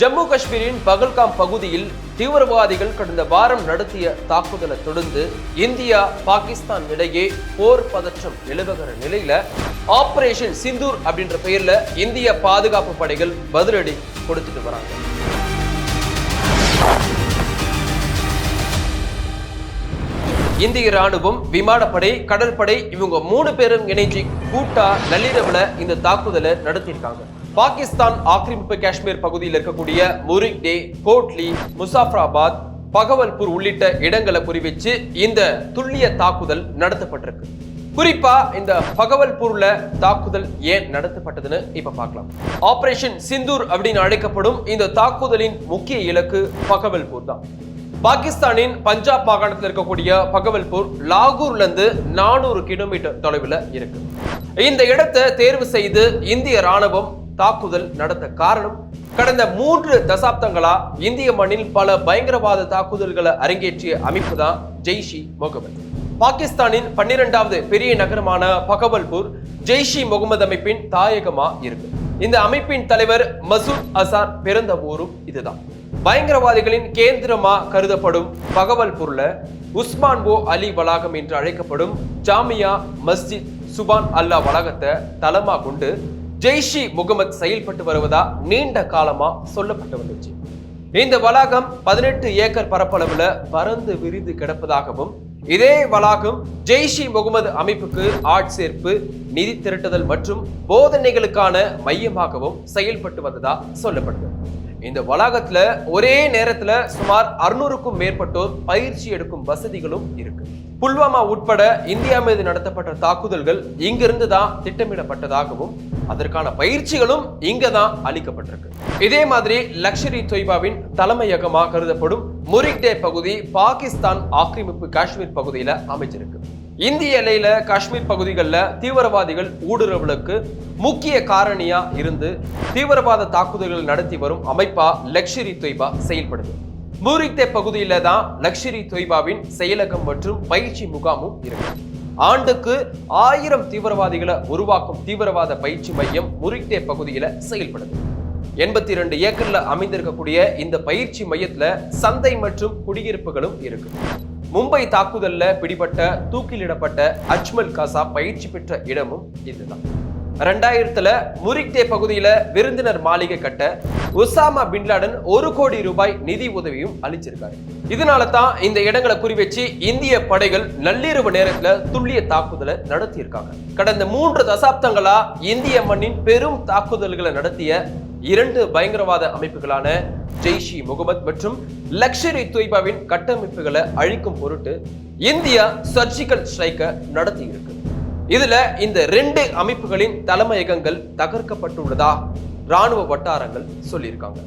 ஜம்மு காஷ்மீரின் பகல்காம் பகுதியில் தீவிரவாதிகள் கடந்த வாரம் நடத்திய தாக்குதலை தொடர்ந்து இந்தியா பாகிஸ்தான் இடையே போர் பதற்றம் நிலவுகிற நிலையில ஆபரேஷன் சிந்தூர் அப்படின்ற பெயர்ல இந்திய பாதுகாப்பு படைகள் பதிலடி கொடுத்துட்டு வராங்க. இந்திய ராணுவம் விமானப்படை கடற்படை இவங்க மூணு பேரும் இணைஞ்சு கூட்டா நள்ளிரவுல இந்த தாக்குதலை நடத்தியிருக்காங்க. பாகிஸ்தான் ஆக்கிரமிப்பு காஷ்மீர் பகுதியில் இருக்கக்கூடிய முரிக்டே கோட்லி முசாஃபராபாத் பகவல்பூர் உள்ளிட்ட இடங்களை குறிவிச்சு இந்த துல்லிய தாக்குதல் நடத்தப்பட்டிருக்கு. குறிப்பா இந்த பகவல்பூர்ல தாக்குதல் ஏன் நடத்தப்பட்டதுன்னு இப்ப பார்க்கலாம். ஆபரேஷன் சிந்தூர் அப்படின்னு அழைக்கப்படும் இந்த தாக்குதலின் முக்கிய இலக்கு பகவல்பூர் தான். பாகிஸ்தானின் பஞ்சாப் மாகாணத்தில் இருக்கக்கூடிய பகவல்பூர் லாகூர்ல இருந்து நானூறு கிலோமீட்டர் தொலைவில் இருக்கு. இந்த இடத்தை தேர்வு செய்து இந்திய ராணுவம் தாக்குதல் நடத்த காரணம் கடந்த மூன்று தசாப்தங்களா இந்திய மண்ணில் பல பயங்கரவாத தாக்குதல்களை அரங்கேற்றிய அமைப்பு தான் ஜெய்ஷி முகமது. பாகிஸ்தானின் பன்னிரெண்டாவது பெரிய நகரமான பகவல்பூர் ஜெய்ஷி முகமது அமைப்பின் தாயகமா இருக்கு. இந்த அமைப்பின் தலைவர் மசூத் அசார் பிறந்த ஊரும் இதுதான். பயங்கரவாதிகளின் கேந்திரமா கருதப்படும் பகவல்பூர்ல உஸ்மான் போ அலி வளாகம் என்று அழைக்கப்படும் ஜாமியா மஸ்ஜித் சுபான் அல்லா வளாகத்தை தளமாக கொண்டு ஜெய்ஷி முகமது செயல்பட்டு வருவதா நீண்ட காலமா சொல்லப்பட்டு வந்துச்சு. இந்த வளாகம் பதினெட்டு ஏக்கர் பரப்பளவுல பறந்து விரிந்து கிடப்பதாகவும் இதே வளாகம் ஜெய்ஷி முகமது அமைப்புக்கு ஆட்சேர்ப்பு நிதி திரட்டுதல் மற்றும் போதனைகளுக்கான மையமாகவும் செயல்பட்டு வந்ததா சொல்லப்பட்டது. இந்த வளாகத்துல ஒரே நேரத்துல சுமார் அறுநூறுக்கும் மேற்பட்டோர் பயிற்சி எடுக்கும் வசதிகளும் இருக்கு. புல்வாமா உட்பட இந்தியா மீது நடத்தப்பட்ட தாக்குதல்கள் இங்கிருந்து தான் திட்டமிடப்பட்டதாகவும் அதற்கான பயிற்சிகளும் இங்க தான் அளிக்கப்பட்டிருக்கு. இதே மாதிரி லக்ஷரி தொய்பாவின் தலைமையகமாக கருதப்படும் முரிக்டே பகுதி பாகிஸ்தான் ஆக்கிரமிப்பு காஷ்மீர் பகுதியில அமைச்சிருக்கு இந்திய எல்லையில காஷ்மீர் பகுதிகளில் தீவிரவாதிகள் ஊடுருவலுக்கு முக்கிய காரணியா இருந்து தீவிரவாத தாக்குதல்கள் நடத்தி வரும் அமைப்பா லக்ஷரி தொய்பா செயல்படுது. மூரிக்தே பகுதியில தான் லக்ஷரி தொய்பாவின் செயலகம் மற்றும் பயிற்சி முகாமும் இருக்கு. ஆண்டுக்கு ஆயிரம் தீவிரவாதிகளை உருவாக்கும் தீவிரவாத பயிற்சி மையம் முரிக்டே பகுதியில செயல்படுது. எண்பத்தி ரெண்டு ஏக்கர்ல அமைந்திருக்கக்கூடிய இந்த பயிற்சி மையத்துல சந்தை மற்றும் குடியிருப்புகளும் இருக்கு. மும்பை தாக்குதல்ல பிடிபட்ட தூக்கிலிடப்பட்ட அஜ்மல் காசா பயிற்சி பெற்ற இடமும் இதுதான். ரெண்டாயிரத்துல முரிக்டே பகுதியில விருந்தினர் மாளிகை கட்ட ஒசாமா பின்லாடன் ஒரு கோடி ரூபாய் நிதி உதவியும் அளிச்சிருக்காரு. இதனால தான் இந்த இடங்களை குறிவச்சு இந்திய படைகள் நள்ளிரவு நேரத்துல துல்லிய தாக்குதலை நடத்தியிருக்காங்க. கடந்த மூன்று தசாப்தங்களா இந்திய மண்ணின் பெரும் தாக்குதல்களை நடத்திய இரண்டு பயங்கரவாத அமைப்புகளான ஜெய்ஷி முகமது மற்றும் லக்ஷரி துய்பாவின் கட்டமைப்புகளை அழிக்கும் பொருட்டு இந்தியா சர்ஜிக்கல் ஸ்ட்ரைக்கை நடத்தி இருக்கு இதுல இந்த ரெண்டு அமைப்புகளின் தலைமையகங்கள் தகர்க்கப்பட்டுள்ளதா ராணுவ வட்டாரங்கள் சொல்லியிருக்காங்க.